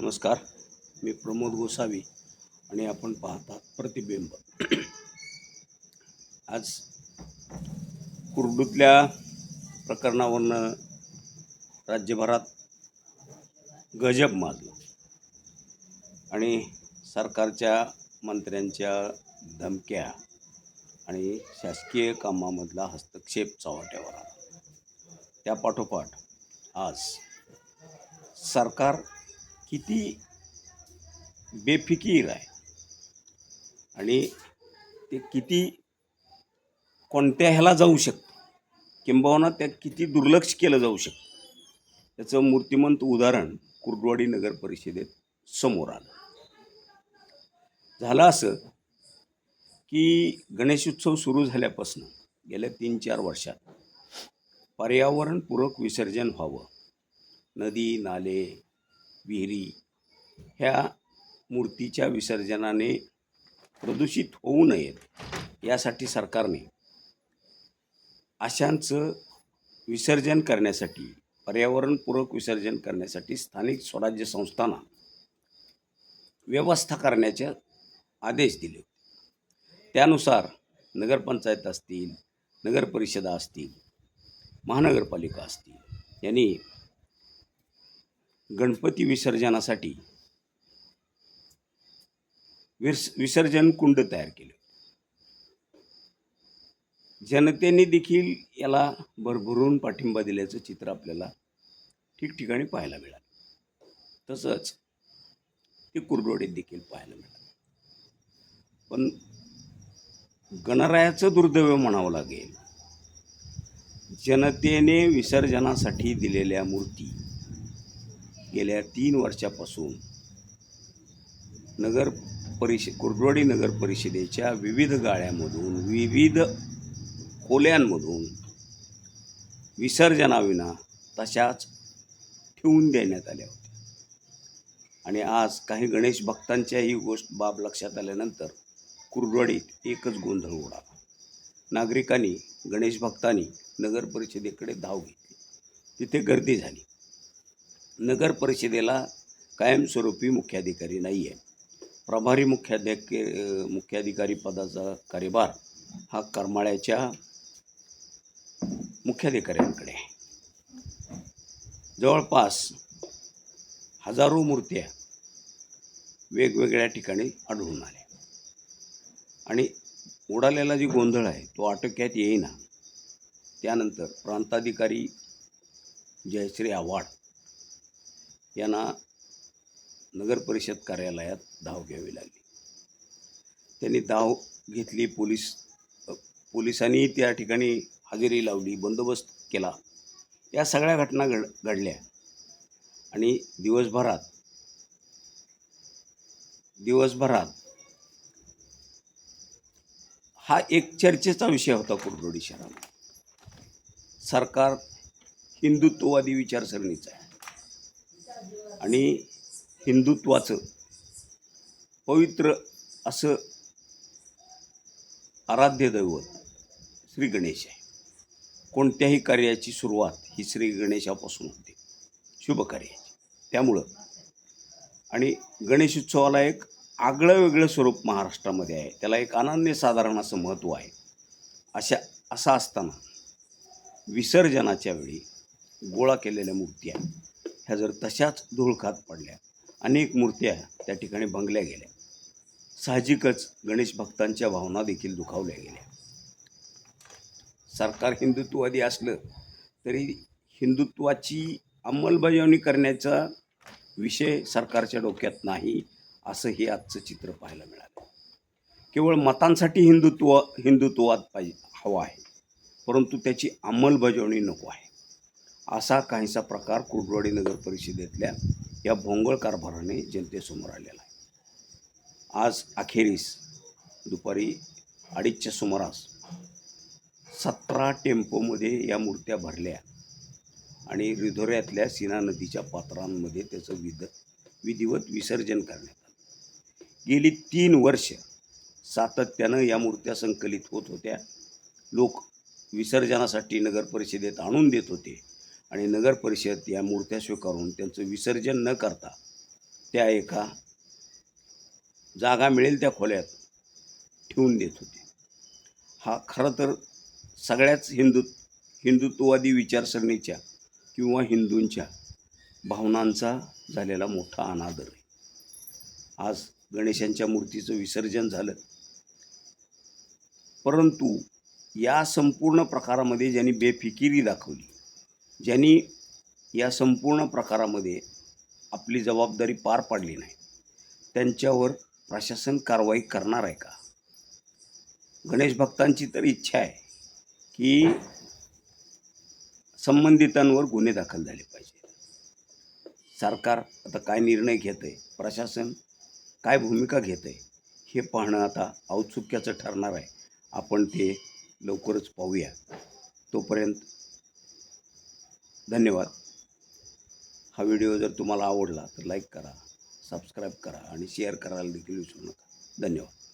नमस्कार. मी प्रमोद गोसावी आणि आपण पाहतात प्रतिबिंब. आज कुर्डूतल्या प्रकरणावरनं राज्यभरात गजब माजलं. आणि सरकारच्या मंत्र्यांच्या धमक्या आणि शासकीय कामामधला हस्तक्षेप चव्हाट्यावर आला. त्यापाठोपाठ आज सरकार किती बेफिकीर आहे? आणि ते किती कोणत्या ह्याला जाऊ शकतं? किंबहुना त्यात किती दुर्लक्ष केलं जाऊ शकतं? त्याचं मूर्तिमंत उदाहरण कुर्डवाडी नगर परिषदेत समोर आलं. झालं असं की गणेशोत्सव सुरू झाल्यापासून गेल्या तीन चार वर्षात पर्यावरणपूरक विसर्जन व्हावं. नदी नाले विहिरी ह्या मूर्तीच्या विसर्जनाने प्रदूषित होऊ नयेत यासाठी सरकारने अशांचं विसर्जन करण्यासाठी पर्यावरणपूरक विसर्जन करण्यासाठी स्थानिक स्वराज्य संस्थांना व्यवस्था करण्याचे आदेश दिले होते. त्यानुसार नगरपंचायत असतील नगरपरिषदा असतील महानगरपालिका असतील यांनी गणपती विसर्जनासाठी विस विसर्जन कुंड तयार केले. जनतेने देखील याला भरभरून पाठिंबा दिल्याचं चित्र आपल्याला ठिकठिकाणी पाहायला मिळालं. तसंच ते कुरडोडीत देखील पाहायला मिळालं. पण गणरायाचं दुर्दैव म्हणावं लागेल जनतेने विसर्जनासाठी दिलेल्या मूर्ती गेल्या तीन वर्षापासून नगर परिषद कुर्डवाडी नगर परिषदेच्या विविध गाळ्यामधून विविध खोल्यांमधून विसर्जनाविना तशाच ठेवून देण्यात आल्या होत्या. आणि आज काही गणेश भक्तांच्या ही गोष्ट बाब लक्षात आल्यानंतर कुर्डवाडीत एकच गोंधळ उडाला. नागरिकांनी गणेश भक्तांनी नगर परिषदेकडे धाव घेतली. तिथे गर्दी झाली. नगर परिषदेला कायमस्वरूपी मुख्याधिकारी नाही आहे. प्रभारी मुख्याधिक मुख्याधिकारी पदाचा कार्यभार हा करमाळ्याच्या मुख्याधिकाऱ्यांकडे आहे. जवळपास हजारो मूर्त्या वेगवेगळ्या ठिकाणी आढळून आल्या. आणि उडालेला जी गोंधळ आहे तो आटोक्यात येईना. त्यानंतर प्रांताधिकारी जयश्री आव्हाड यांना नगर परिषद कार्यालयात धाव घ्यावी लागली. त्यांनी धाव घेतली पोलीस पोलिसांनी त्या ठिकाणी हजेरी लावली बंदोबस्त केला. या सगळ्या घटना घड घडल्या. आणि दिवसभरात दिवसभरात हा एक चर्चेचा विषय होता कुरडोडी शहरात सरकार हिंदुत्ववादी विचारसरणीचा आहे. आणि हिंदुत्वाचं पवित्र असं आराध्य दैवत श्री गणेश आहे. कोणत्याही कार्याची सुरुवात ही श्री गणेशापासून होते. शुभ कार्याची त्यामुळं आणि गणेशोत्सवाला एक आगळं वेगळं स्वरूप महाराष्ट्रामध्ये आहे. त्याला एक अनन्यसाधारण असं महत्त्व आहे. अशा असं असताना विसर्जनाच्या वेळी गोळा केलेल्या मूर्त्या ह्या जर तशाच धूळखात पडल्या अनेक मूर्त्या त्या ठिकाणी बंगल्या गेल्या. साहजिकच गणेश भक्तांच्या भावना देखील दुखावल्या गेल्या. सरकार हिंदुत्ववादी असलं तरी हिंदुत्वाची अंमलबजावणी करण्याचा विषय सरकारच्या डोक्यात नाही असं हे आजचं चित्र पाहायला मिळालं. केवळ मतांसाठी हिंदुत्व हिंदुत्ववाद पाहिजे हवा आहे परंतु त्याची अंमलबजावणी नको आहे. असा काहीसा प्रकार कुर्डवाडी नगर परिषदेतल्या या भोंगळ कारभाराने जनतेसमोर आलेला आहे. आज अखेरीस दुपारी अडीचच्या सुमारास सतरा टेम्पोमध्ये या मूर्त्या भरल्या आणि रिधोऱ्यातल्या सीना नदीच्या पात्रांमध्ये त्याचं विध विधिवत विसर्जन करण्यात आलं. गेली तीन वर्ष सातत्यानं या मूर्त्या संकलित होत होत्या. लोक विसर्जनासाठी नगर परिषदेत आणून देत होते. आणि नगर परिषद या मूर्त्या स्वीकारून त्यांचं विसर्जन न करता त्या एका जागा मिळेल त्या खोल्यात ठेवून देत होते. हा खरं तर सगळ्याच हिंदू हिंदुत्ववादी विचारसरणीच्या किंवा हिंदूंच्या भावनांचा झालेला मोठा अनादर आहे. आज गणेशांच्या मूर्तीचं विसर्जन झालं. परंतु या संपूर्ण प्रकारामध्ये ज्यांनी बेफिकिरी दाखवली ज्यांनी या संपूर्ण प्रकारामध्ये आपली जबाबदारी पार पाडली नाही त्यांच्यावर प्रशासन कारवाई करणार आहे का? गणेश भक्तांची तर इच्छा आहे की संबंधितांवर गुन्हे दाखल झाले पाहिजे. सरकार आता काय निर्णय घेत आहे प्रशासन काय भूमिका घेत आहे हे पाहणं आता औत्सुक्याचं ठरणार आहे. आपण ते लवकरच पाहूया. तोपर्यंत धन्यवाद. हा व्हिडिओ जर तुम्हाला आवडला तर लाईक करा सबस्क्राईब करा आणि शेअर करायला देखील विसरू नका. धन्यवाद.